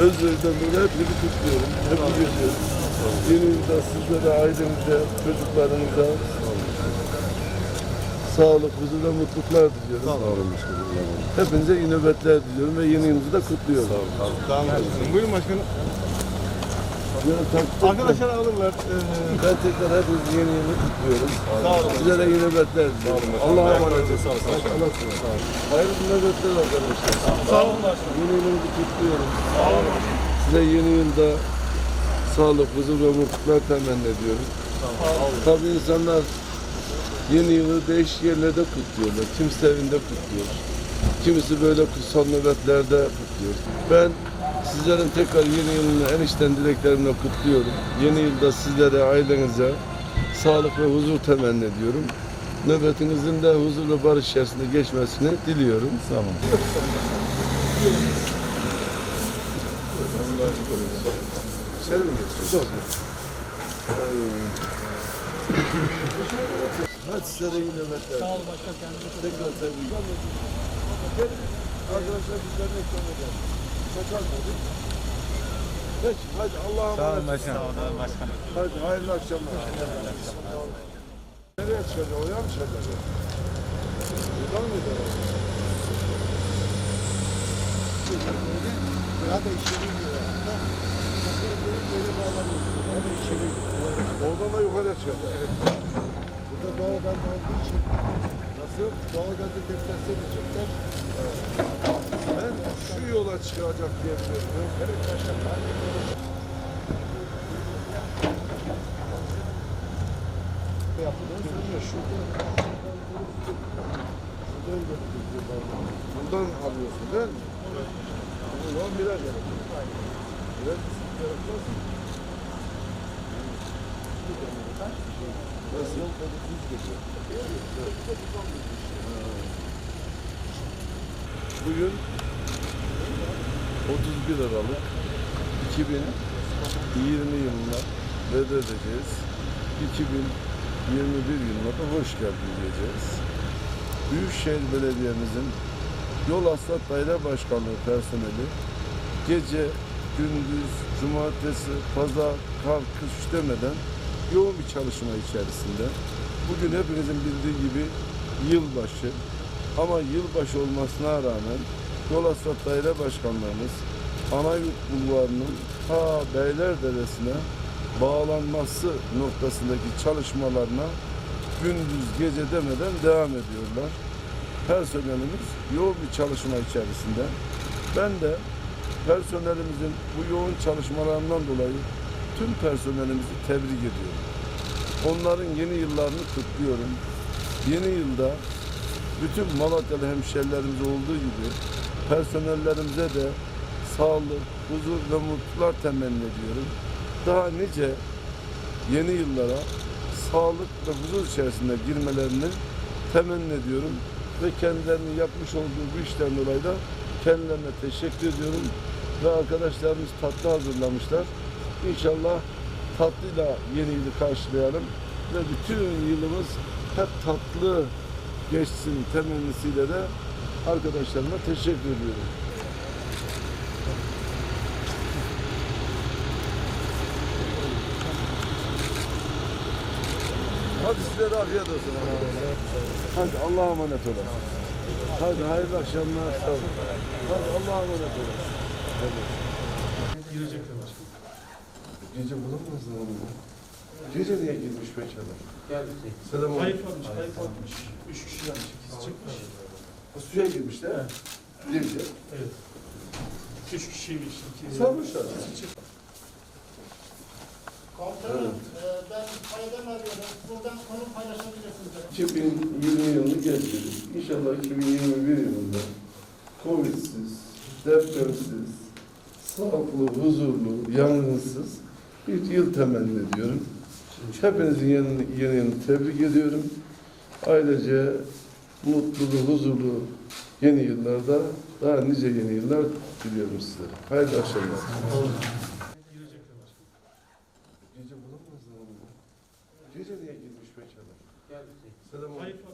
Özveriden dolayı hepinizi kutluyorum. Ediyorum. Yeni yılda sizlere, ailenize, çocuklarınıza sağlık, huzur ve mutluluklar diliyorum. Sağ olun başkanım. Hepinize iyi nöbetler diliyorum ve yeni yılınızı da kutluyorum. Tamam başkanım. Buyurun başkanım. Arkadaşlar alırlar. Ee, Ben tekrar hepinizi yeni yılı kutluyorum. Sağ olun. Sizlere iyi nöbetler diliyorum. Allah'a emanet olun. Sağ olun. Hayırlı nöbetler arkadaşlar. Sağ olun. Yeni yılınızı kutluyorum. Sağ olun. Size yeni yılda sağlık, huzur ve mutluluklar temenni ediyorum. Tabii insanlar yeni yılı değişik yerlerde kutluyorlar. Kimisi evinde kutluyor. Kimisi böyle kutsal nöbetlerde kutluyor. Ben sizlerin tekrar yeni yılını en içten dileklerimle kutluyorum. Yeni yılda sizlere, ailenize sağlık ve huzur temenni ediyorum. Nöbetinizin de huzur ve barış içerisinde geçmesini diliyorum. Sağ olun. Sen mi geçiyorsun? Hadi size de iyi nöbetler. Sağ ol başka kendinize Tekrar ederim. Arkadaşlar bizden ekran edelim. Dedik. Peki hadi Allah'a Sağ olun emanet. başkanım. Sağ olun başkanım. Hadi hayırlı akşamlar. Nereye çıkacak? Oraya mı çıkacak? Buradan mıydı? Oradan da yukarı çıkacak. Burada doğalgaz olduğu için nasıl? Doğalgazı defterse diyecekler. Ben çıkacak diye. Bundan alıyorsun değil mi? Evet. Zaman birer gerek. Birer. Bugün 31 Aralık 2020 yılına veda edeceğiz. 2021 yılına da hoş geldin diyeceğiz. Büyükşehir Belediye'mizin Yol Asfalt Daire Başkanlığı personeli gece, gündüz, cumartesi, pazar, kar, kış demeden yoğun bir çalışma içerisinde. Bugün hepinizin bildiği gibi yılbaşı ama yılbaşı olmasına rağmen Yol Asfalt Daire Başkanlığımız Anayurt Bulvarı'nın ta Beylerderesi'ne bağlanması noktasındaki çalışmalarına gündüz gece demeden devam ediyorlar. Personelimiz yoğun bir çalışma içerisinde. Ben de personelimizin bu yoğun çalışmalarından dolayı tüm personelimizi tebrik ediyorum. Onların yeni yıllarını kutluyorum. Yeni yılda bütün Malatyalı hemşerilerimiz olduğu gibi personellerimize de sağlık, huzur ve mutluluklar temenni ediyorum. Daha nice yeni yıllara sağlık ve huzur içerisinde girmelerini temenni ediyorum ve kendilerinin yapmış olduğu bu işten dolayı da kendilerine teşekkür ediyorum ve arkadaşlarımız tatlı hazırlamışlar. İnşallah tatlıyla yeni yılı karşılayalım ve bütün yılımız hep tatlı geçsin temennisiyle de arkadaşlarıma teşekkür ediyorum. Hadi size de afiyet olsun. Hadi Allah'a emanet olun. Hadi hayırlı akşamlar. Sağ olun. Hadi Allah'a emanet olun. Hadi. Gece bulamazlar onu. Gece niye girmiş peki adam? Selam. Kayıp almış, kayıp almış. Üç kişi gelmiş, ikisi çıkmış. Suya girmiş değil mi? Gece. Evet. Üç kişiymiş. iki- Sarmışlar. Komutanım, e, ben Kaya'dan arıyorum. Buradan konu paylaşabilirsiniz. 2020 yılını geçirdik. İnşallah 2021 yılında Covid'siz, depremsiz, sağlıklı, huzurlu, yangınsız bir yıl temenni ediyorum. Hepinizin yeni, yeni yılını tebrik ediyorum. Ailece mutlulu, huzurlu yeni yıllarda daha nice yeni yıllar diliyorum sizlere. Hayırlı akşamlar. Gece bulamazlar onu. Gece niye girmiş peki adam? Selam aleyküm.